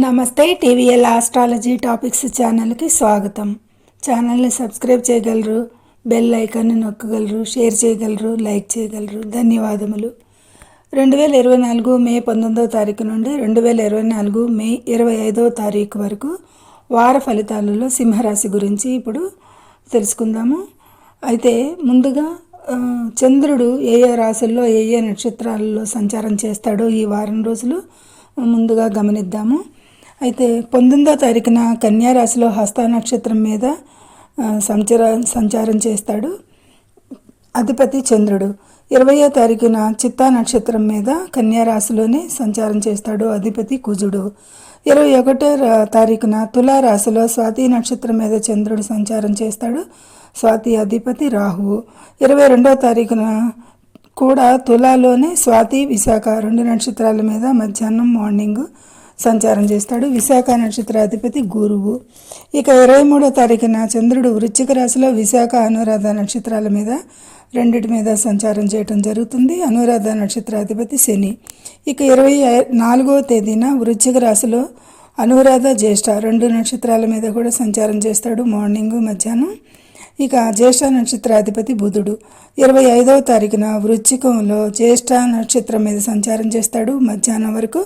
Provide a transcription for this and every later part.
నమస్తే TVL astrology topics ఛానల్కి స్వాగతం. ఛానల్ని సబ్స్క్రైబ్ చేయగలరు బెల్ ఐకాన్ని నొక్కగలరు షేర్ చేయగలరు లైక్ చేయగలరు. ధన్యవాదములు. రెండు వేల ఇరవై నాలుగు మే పంతొమ్మిదవ తారీఖు నుండి రెండు వేల ఇరవై నాలుగు మే ఇరవై ఐదవ తారీఖు వరకు వార ఫలితాలలో సింహరాశి గురించి ఇప్పుడు తెలుసుకుందాము. అయితే ముందుగా చంద్రుడు ఏ ఏ రాశుల్లో ఏ ఏ నక్షత్రాలలో సంచారం చేస్తాడో ఈ వారం రోజులు ముందుగా గమనిద్దాము. అయితే పంతొమ్మిదో తారీఖున కన్యారాశిలో హస్త నక్షత్రం మీద సంచర సంచారం చేస్తాడు. అధిపతి చంద్రుడు. ఇరవయో తారీఖున చిత్తా నక్షత్రం మీద కన్యారాశిలోనే సంచారం చేస్తాడు అధిపతి కుజుడు. ఇరవై ఒకటో తారీఖున తులారాశిలో స్వాతి నక్షత్రం మీద చంద్రుడు సంచారం చేస్తాడు. స్వాతి అధిపతి రాహువు. ఇరవై రెండో తారీఖున కూడా తులాలోనే స్వాతి విశాఖ రెండు నక్షత్రాల మీద మధ్యాహ్నం మార్నింగ్ సంచారం చేస్తాడు. విశాఖ నక్షత్ర అధిపతి గురువు. ఇక ఇరవై మూడో తారీఖున చంద్రుడు వృశ్చిక రాశిలో విశాఖ అనురాధ నక్షత్రాల మీద రెండిటి మీద సంచారం చేయటం జరుగుతుంది. అనురాధ నక్షత్ర అధిపతి శని. ఇక ఇరవై నాలుగో తేదీన వృశ్చిక రాశిలో అనురాధ జ్యేష్ఠ రెండు నక్షత్రాల మీద కూడా సంచారం చేస్తాడు. మార్నింగ్ మధ్యాహ్నం. ఇక జ్యేష్ఠ నక్షత్రాధిపతి బుధుడు. ఇరవై ఐదవ తారీఖున వృశ్చికంలో జ్యేష్ఠ నక్షత్రం మీద సంచారం చేస్తాడు. మధ్యాహ్నం వరకు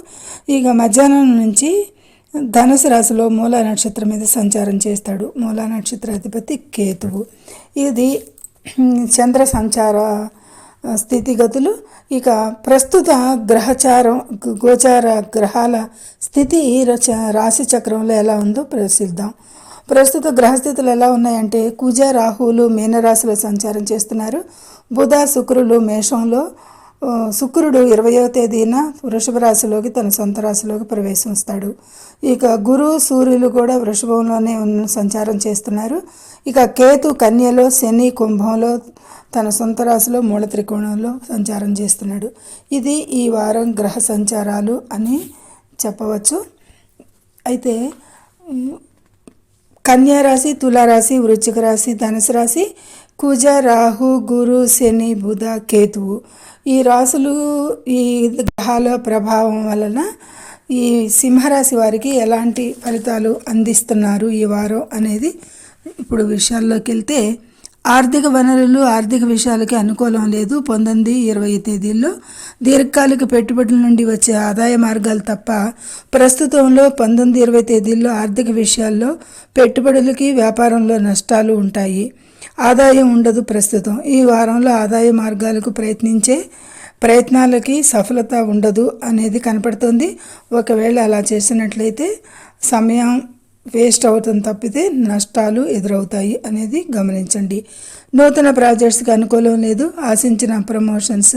ఇక మధ్యాహ్నం నుంచి ధనుసు రాశిలో మూల నక్షత్రం మీద సంచారం చేస్తాడు. మూల నక్షత్రాధిపతి కేతువు. ఇది చంద్ర సంచార స్థితిగతులు. ఇక ప్రస్తుత గ్రహచారం గోచార గ్రహాల స్థితి రచ- రాశి చక్రంలో ఎలా ఉందో ప్రసిద్దాం ప్రస్తుత గ్రహస్థితులు ఎలా ఉన్నాయంటే కుజ రాహువులు మీనరాశిలో సంచారం చేస్తున్నారు. బుధ శుక్రులు మేషంలో శుక్రుడు ఇరవయో తేదీన వృషభ రాశిలోకి తన సొంత రాశిలోకి ప్రవేశిస్తాడు ఇక గురు సూర్యులు కూడా వృషభంలోనే సంచారం చేస్తున్నారు. ఇక కేతు కన్యలో శని కుంభంలో తన సొంత రాశిలో మూల త్రికోణంలో సంచారం చేస్తున్నాడు. ఇది ఈ వారం గ్రహ సంచారాలు అని చెప్పవచ్చు. అయితే కన్యారాశి రాశి తులారాశి వృశ్చిక రాశి ధనుసు రాశి కుజ రాహు గురు శని బుధ కేతువు. ఈ రాశులు ఈ గ్రహాల ప్రభావం వలన ఈ సింహరాశి వారికి ఎలాంటి ఫలితాలు అందిస్తున్నారు ఈ వారం అనేది ఇప్పుడు విషయాల్లోకి వెళ్తే ఆర్థిక వనరులు ఆర్థిక విషయాలకి అనుకూలం లేదు. పంతొమ్మిది ఇరవై తేదీల్లో దీర్ఘకాలిక పెట్టుబడుల నుండి వచ్చే ఆదాయ మార్గాలు తప్ప ప్రస్తుతంలో పంతొమ్మిది ఇరవై తేదీల్లో ఆర్థిక విషయాల్లో పెట్టుబడులకి వ్యాపారంలో నష్టాలు ఉంటాయి. ఆదాయం ఉండదు ప్రస్తుతం. ఈ వారంలో ఆదాయ మార్గాలకు ప్రయత్నించే ప్రయత్నాలకి సఫలత ఉండదు అనేది కనపడుతుంది. ఒకవేళ అలా చేసినట్లయితే సమయం వేస్ట్ అవుతుంది తప్పితే నష్టాలు ఎదురవుతాయి అనేది గమనించండి. నూతన ప్రాజెక్ట్స్కి అనుకూలం లేదు. ఆశించిన ప్రమోషన్స్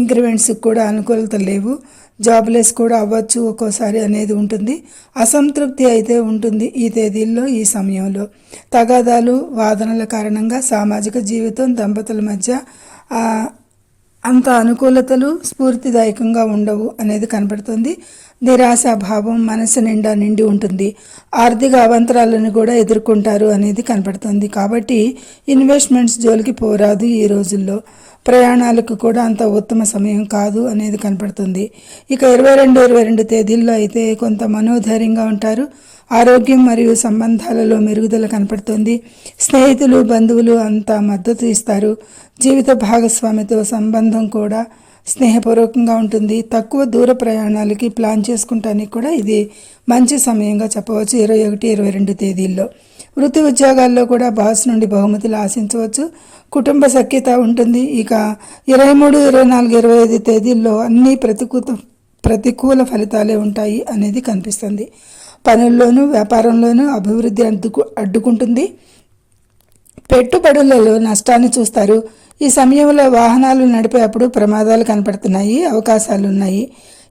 ఇంక్రిమెంట్స్ కూడా అనుకూలత లేవు. జాబ్లెస్ కూడా అవ్వచ్చు ఒక్కోసారి అనేది ఉంటుంది. అసంతృప్తి అయితే ఉంటుంది ఈ తేదీల్లో ఈ సమయంలో. తగాదాలు వాదనల కారణంగా సామాజిక జీవితం దంపతుల మధ్య అంత అనుకూలతలు స్ఫూర్తిదాయకంగా ఉండవు అనేది కనపడుతుంది నిరాశ భావం మనసు నిండా నిండి ఉంటుంది. ఆర్థిక అవంతరాలను కూడా ఎదుర్కొంటారు అనేది కనపడుతుంది కాబట్టి ఇన్వెస్ట్మెంట్స్ జోలికి పోరాదు ఈ రోజుల్లో. ప్రయాణాలకు కూడా అంత ఉత్తమ సమయం కాదు అనేది కనపడుతుంది ఇక ఇరవై రెండు ఇరవై రెండు తేదీల్లో అయితే కొంత మనోధైర్యంగా ఉంటారు. ఆరోగ్యం మరియు సంబంధాలలో మెరుగుదల కనపడుతుంది స్నేహితులు బంధువులు అంత మద్దతు ఇస్తారు. జీవిత భాగస్వామితో సంబంధం కూడా స్నేహపూర్వకంగా ఉంటుంది. తక్కువ దూర ప్రయాణాలకి ప్లాన్ చేసుకుంటానికి కూడా ఇది మంచి సమయంగా చెప్పవచ్చు. ఇరవై ఒకటి ఇరవై రెండు తేదీల్లో. వృత్తి ఉద్యోగాల్లో కూడా బాస్ నుండి బహుమతులు ఆశించవచ్చు. కుటుంబ సఖ్యత ఉంటుంది. ఇక ఇరవై మూడు ఇరవై నాలుగు ఇరవై ఐదు తేదీల్లో అన్ని ప్రతికూల ప్రతికూల ఫలితాలే ఉంటాయి అనేది కనిపిస్తుంది. పనుల్లోనూ వ్యాపారంలోనూ అభివృద్ధి అడ్డుకు అడ్డుకుంటుంది. పెట్టుబడులలో నష్టాన్ని చూస్తారు. ఈ సమయంలో వాహనాలు నడిపేటప్పుడు ప్రమాదాలు కనపడుతున్నాయి అవకాశాలు ఉన్నాయి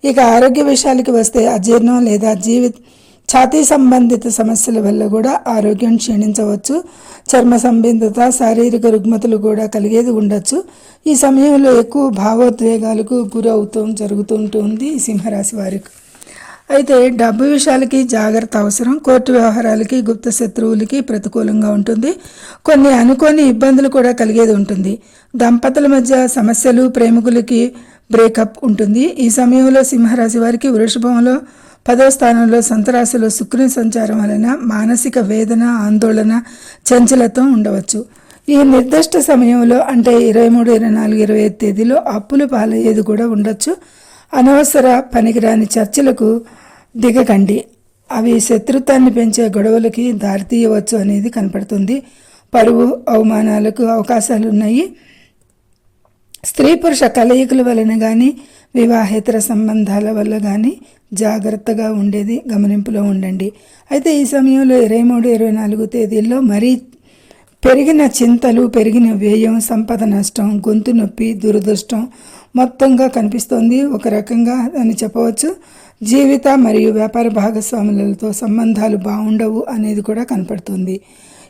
ఇక ఆరోగ్య విషయాలకి వస్తే అజీర్ణం లేదా జీవిత ఛాతీ సంబంధిత సమస్యల వల్ల కూడా ఆరోగ్యం క్షీణించవచ్చు. చర్మ సంబంధిత శారీరక రుగ్మతలు కూడా కలిగేది ఉండొచ్చు. ఈ సమయంలో ఎక్కువ భావోద్వేగాలకు గురవుతూ జరుగుతుంటుంది ఈ సింహరాశి వారికి. అయితే డబ్బు విషయాలకి జాగ్రత్త అవసరం. కోర్టు వ్యవహారాలకి గుప్త శత్రువులకి ప్రతికూలంగా ఉంటుంది. కొన్ని అనుకోని ఇబ్బందులు కూడా కలిగేది ఉంటుంది. దంపతుల మధ్య సమస్యలు ప్రేమికులకి బ్రేకప్ ఉంటుంది. ఈ సమయంలో సింహరాశి వారికి వృషభంలో పదో స్థానంలో సంతరాశిలో శుక్రుని సంచారం వలన మానసిక వేదన ఆందోళన చంచలత్వం ఉండవచ్చు. ఈ నిర్దిష్ట సమయంలో అంటే ఇరవై మూడు ఇరవై నాలుగు ఇరవై ఐదు తేదీలో అప్పులు పాలయ్యేది కూడా ఉండొచ్చు. అనవసర పనికిరాని చర్చలకు దిగకండి. అవి శత్రుత్వాన్ని పెంచే గొడవలకి దారితీయవచ్చు అనేది కనపడుతుంది. పరువు అవమానాలకు అవకాశాలు ఉన్నాయి స్త్రీ పురుష కలయికల వలన కానీ వివాహేతర సంబంధాల వల్ల కానీ జాగ్రత్తగా ఉండేది గమనింపులో ఉండండి. అయితే ఈ సమయంలో ఇరవై మూడు ఇరవై నాలుగు తేదీల్లో మరీ పెరిగిన చింతలు పెరిగిన వ్యయం సంపద నష్టం గొంతు నొప్పి దురదృష్టం మొత్తంగా కనిపిస్తోంది. ఒక రకంగా అని చెప్పవచ్చు. జీవిత మరియు వ్యాపార భాగస్వాములతో సంబంధాలు బాగుండవు అనేది కూడా కనపడుతుంది.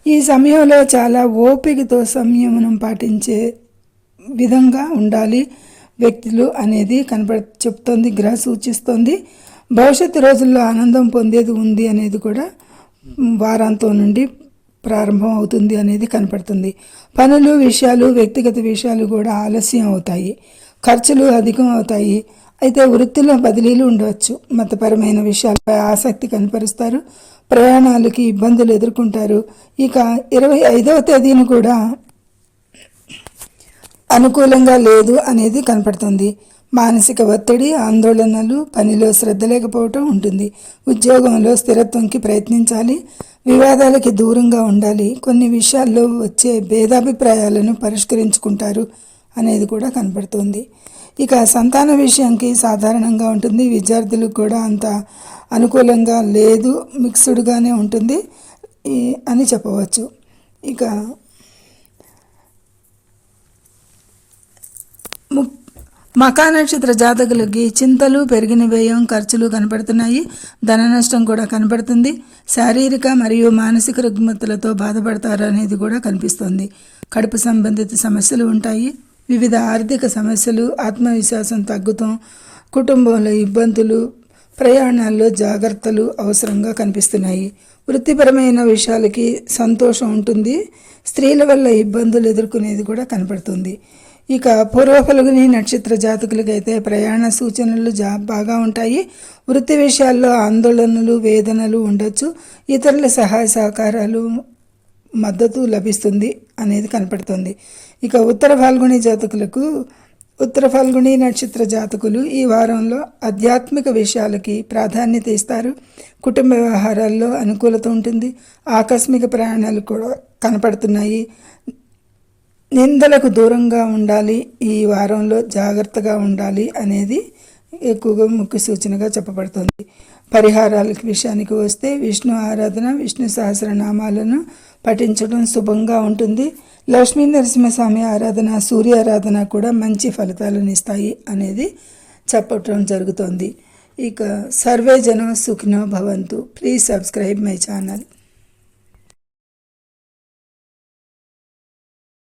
ఈ సమయంలో చాలా ఓపికతో సంయమనం పాటించే విధంగా ఉండాలి వ్యక్తులు అనేది కనపడ చెప్తోంది గ్రహ సూచిస్తోంది. భవిష్యత్తు రోజుల్లో ఆనందం పొందేది ఉంది అనేది కూడా వారాంతం నుండి ప్రారంభం అవుతుంది అనేది కనపడుతుంది. పనులు విషయాలు వ్యక్తిగత విషయాలు కూడా ఆలస్యం అవుతాయి. ఖర్చులు అధికం అవుతాయి అయితే వృత్తిలో బదిలీలు ఉండవచ్చు. మతపరమైన విషయాలపై ఆసక్తి కనపరుస్తారు. ప్రయాణాలకి ఇబ్బందులు ఎదుర్కొంటారు. ఇక ఇరవై ఐదవ తేదీని కూడా అనుకూలంగా లేదు అనేది కనపడుతుంది. మానసిక ఒత్తిడి ఆందోళనలు పనిలో శ్రద్ధ లేకపోవటం ఉంటుంది. ఉద్యోగంలో స్థిరత్వంకి ప్రయత్నించాలి. వివాదాలకి దూరంగా ఉండాలి. కొన్ని విషయాల్లో వచ్చే భేదాభిప్రాయాలను పరిష్కరించుకుంటారు. అనేది కూడా కనపడుతుంది. ఇక సంతాన విషయంకి సాధారణంగా ఉంటుంది. విద్యార్థులకు కూడా అంత అనుకూలంగా లేదు మిక్స్డ్గానే ఉంటుంది అని చెప్పవచ్చు. ఇక మకా నక్షత్ర జాతకులకి చింతలు పెరిగిన వ్యయం ఖర్చులు కనపడుతున్నాయి. ధన నష్టం కూడా కనపడుతుంది. శారీరక మరియు మానసిక రుగ్మతలతో బాధపడతారు అనేది కూడా కనిపిస్తుంది. కడుపు సంబంధిత సమస్యలు ఉంటాయి. వివిధ ఆర్థిక సమస్యలు ఆత్మవిశ్వాసం తగ్గుతాం కుటుంబంలో ఇబ్బందులు ప్రయాణాల్లో జాగ్రత్తలు అవసరంగా కనిపిస్తున్నాయి. వృత్తిపరమైన విషయాలకి సంతోషం ఉంటుంది. స్త్రీల వల్ల ఇబ్బందులు ఎదుర్కొనేది కూడా కనపడుతుంది. ఇక పూర్వఫలుగుని నక్షత్ర జాతకులకైతే ప్రయాణ సూచనలు జా బాగా ఉంటాయి. వృత్తి విషయాల్లో ఆందోళనలు వేదనలు ఉండొచ్చు. ఇతరుల సహాయ సహకారాలు మద్దతు లభిస్తుంది. అనేది కనపడుతుంది. ఇక ఉత్తర ఫాల్గుని జాతకులకు ఉత్తర ఫాల్గుని నక్షత్ర జాతకులు ఈ వారంలో ఆధ్యాత్మిక విషయాలకి ప్రాధాన్యత ఇస్తారు. కుటుంబ వ్యవహారాల్లో అనుకూలత ఉంటుంది. ఆకస్మిక ప్రయాణాలు కూడా కనపడుతున్నాయి. నిందలకు దూరంగా ఉండాలి. ఈ వారంలో జాగ్రత్తగా ఉండాలి అనేది ఎక్కువగా ముఖ్య సూచనగా చెప్పబడుతుంది. పరిహారాల విషయానికి వస్తే విష్ణు ఆరాధన విష్ణు సహస్రనామాలను పఠించడం శుభంగా ఉంటుంది. లక్ష్మీ నరసింహస్వామి ఆరాధన సూర్య ఆరాధన కూడా మంచి ఫలితాలను ఇస్తాయి అనేది చెప్పటం జరుగుతోంది. ఇక సర్వే జనం సుఖినో భవంతు. Please subscribe my channel